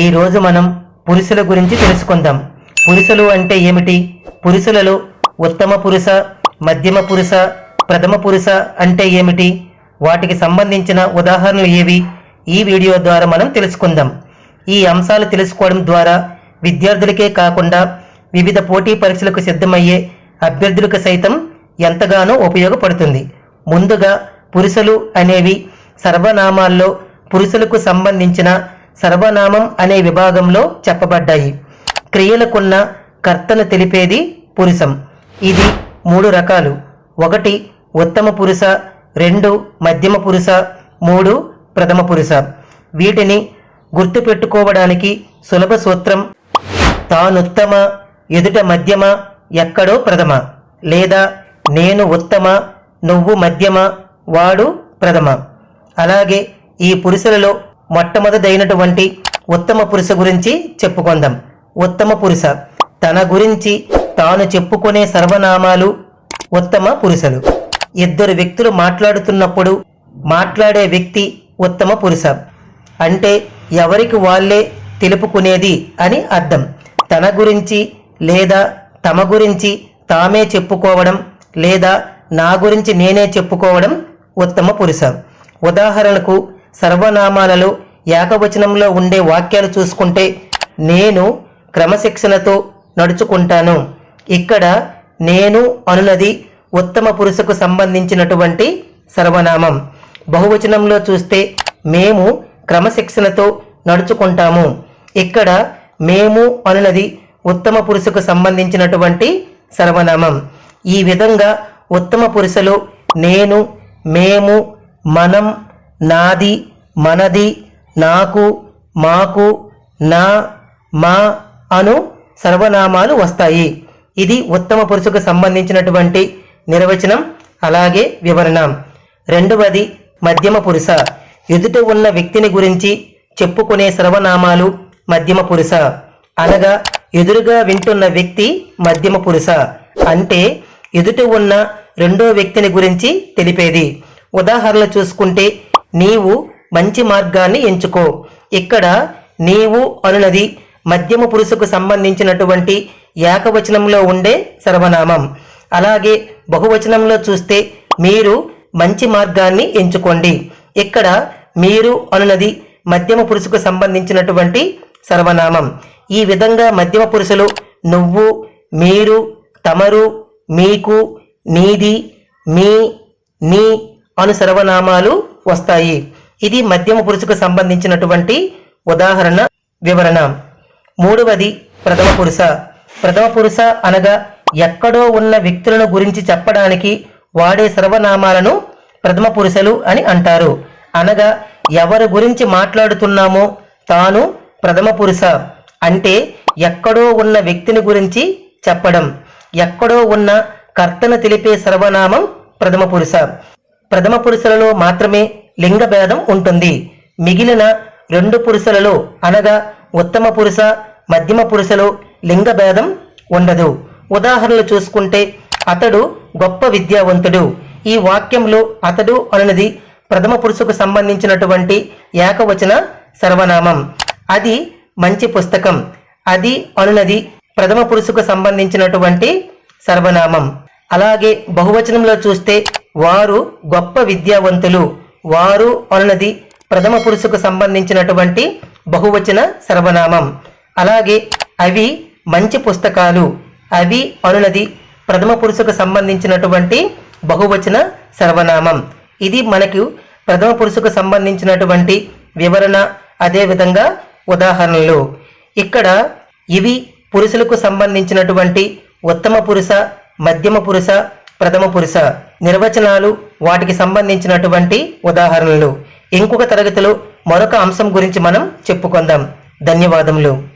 ఈ రోజు మనం పురుషుల గురించి తెలుసుకుందాం. పురుషులు అంటే ఏమిటి? పురుషులలో ఉత్తమ పురుష మధ్యమ పురుష ప్రథమ పురుష అంటే ఏమిటి? వాటికి సంబంధించిన ఉదాహరణలు ఏవి? ఈ వీడియో ద్వారా మనం తెలుసుకుందాం. ఈ అంశాలు తెలుసుకోవడం ద్వారా విద్యార్థులకే కాకుండా వివిధ పోటీ పరీక్షలకు సిద్ధమయ్యే అభ్యర్థులకు సైతం ఎంతగానో ఉపయోగపడుతుంది. ముందుగా పురుషులు అనేవి సర్వనామాల్లో పురుషులకు సంబంధించిన సర్వనామం అనే విభాగంలో చెప్పబడ్డాయి. క్రియలకున్న కర్తను తెలిపేది పురుషం. ఇది మూడు రకాలు. ఒకటి ఉత్తమ పురుష రెండు మధ్యమ పురుష మూడు ప్రథమ పురుష. వీటిని గుర్తుపెట్టుకోవడానికి సులభ సూత్రం తానుత్తమ ఎదుట మధ్యమ ఎక్కడో ప్రథమ. లేదా నేను ఉత్తమ నువ్వు మధ్యమ వాడు ప్రథమ. అలాగే ఈ పురుషులలో మొట్టమొదటైనటువంటి ఉత్తమ పురుష గురించి చెప్పుకుందాం. ఉత్తమ పురుష. తన గురించి తాను చెప్పుకునే సర్వనామాలు ఉత్తమ పురుషులు. ఇద్దరు వ్యక్తులు మాట్లాడుతున్నప్పుడు మాట్లాడే వ్యక్తి ఉత్తమ పురుష. అంటే ఎవరికి వాళ్ళే తెలుపుకునేది అని అర్థం. తన గురించి లేదా తమ గురించి తామే చెప్పుకోవడం లేదా నా గురించి నేనే చెప్పుకోవడం ఉత్తమ పురుష. ఉదాహరణకు సర్వనామాలలో ఏకవచనంలో ఉండే వాక్యాలు చూసుకుంటే నేను క్రమశిక్షణతో నడుచుకుంటాను. ఇక్కడ నేను అనునది ఉత్తమ పురుషకు సంబంధించినటువంటి సర్వనామం. బహువచనంలో చూస్తే మేము క్రమశిక్షణతో నడుచుకుంటాము. ఇక్కడ మేము అనునది ఉత్తమ పురుషకు సంబంధించినటువంటి సర్వనామం. ఈ విధంగా ఉత్తమ పురుషులు నేను మేము మనం నాది మనది నాకు మాకు నా మా అను సర్వనామాలు వస్తాయి. ఇది ఉత్తమ పురుషుకు సంబంధించినటువంటి నిర్వచనం అలాగే వివరణ. రెండవది మధ్యమ పురుష. ఎదుట ఉన్న వ్యక్తిని గురించి చెప్పుకునే సర్వనామాలు మధ్యమ పురుష. అనగా ఎదురుగా వింటున్న వ్యక్తి మధ్యమ పురుష. అంటే ఎదుట ఉన్న రెండో వ్యక్తిని గురించి తెలిపేది. ఉదాహరణ చూసుకుంటే నీవు మంచి మార్గాన్ని ఎంచుకో. ఇక్కడ నీవు అనునది మధ్యమ పురుషుకు సంబంధించినటువంటి ఏకవచనంలో ఉండే సర్వనామం. అలాగే బహువచనంలో చూస్తే మీరు మంచి మార్గాన్ని ఎంచుకోండి. ఇక్కడ మీరు అనునది మధ్యమ పురుషుకు సంబంధించినటువంటి సర్వనామం. ఈ విధంగా మధ్యమ పురుషులు నువ్వు మీరు తమరు మీకు నీది మీ నీ అను సర్వనామాలు వస్తాయి. ఇది మధ్యమ పురుషుకు సంబంధించినటువంటి ఉదాహరణ వివరణ. మూడవది ప్రథమ పురుష. ప్రథమ పురుష అనగా ఎక్కడో ఉన్న వ్యక్తులను గురించి చెప్పడానికి వాడే సర్వనామాలను ప్రథమ పురుషులు అని అంటారు. అనగా ఎవరి గురించి మాట్లాడుతున్నామో తాను ప్రథమ పురుష. అంటే ఎక్కడో ఉన్న వ్యక్తిని గురించి చెప్పడం. ఎక్కడో ఉన్న కర్తను తెలిపే సర్వనామం ప్రథమ పురుష. ప్రథమ పురుషులలో మాత్రమే లింగ భేదం ఉంటుంది. మిగిలిన రెండు పురుషులలో అనగా ఉత్తమ పురుష మధ్యమ పురుషలో లింగ భేదం ఉండదు. ఉదాహరణలు చూసుకుంటే అతడు గొప్ప విద్యావంతుడు. ఈ వాక్యంలో అతడు అనునది ప్రథమ పురుషుకు సంబంధించినటువంటి ఏకవచన సర్వనామం. అది మంచి పుస్తకం. అది అనునది ప్రథమ పురుషుకు సంబంధించినటువంటి సర్వనామం. అలాగే బహువచనంలో చూస్తే వారు గొప్ప విద్యావంతులు. వారు అనునది ప్రథమ పురుషుకు సంబంధించినటువంటి బహువచన సర్వనామం. అలాగే అవి మంచి పుస్తకాలు. అవి అనునది ప్రథమ పురుషుకు సంబంధించినటువంటి బహువచన సర్వనామం. ఇది మనకు ప్రథమ పురుషుకు సంబంధించినటువంటి వివరణ అదేవిధంగా ఉదాహరణలు. ఇక్కడ ఇవి పురుషులకు సంబంధించినటువంటి ఉత్తమ పురుష మధ్యమ పురుష ప్రథమ పురుష నిర్వచనాలు వాటికి సంబంధించినటువంటి ఉదాహరణలు. ఇంకొక తరగతిలో మరొక అంశం గురించి మనం చెప్పుకుందాం. ధన్యవాదములు.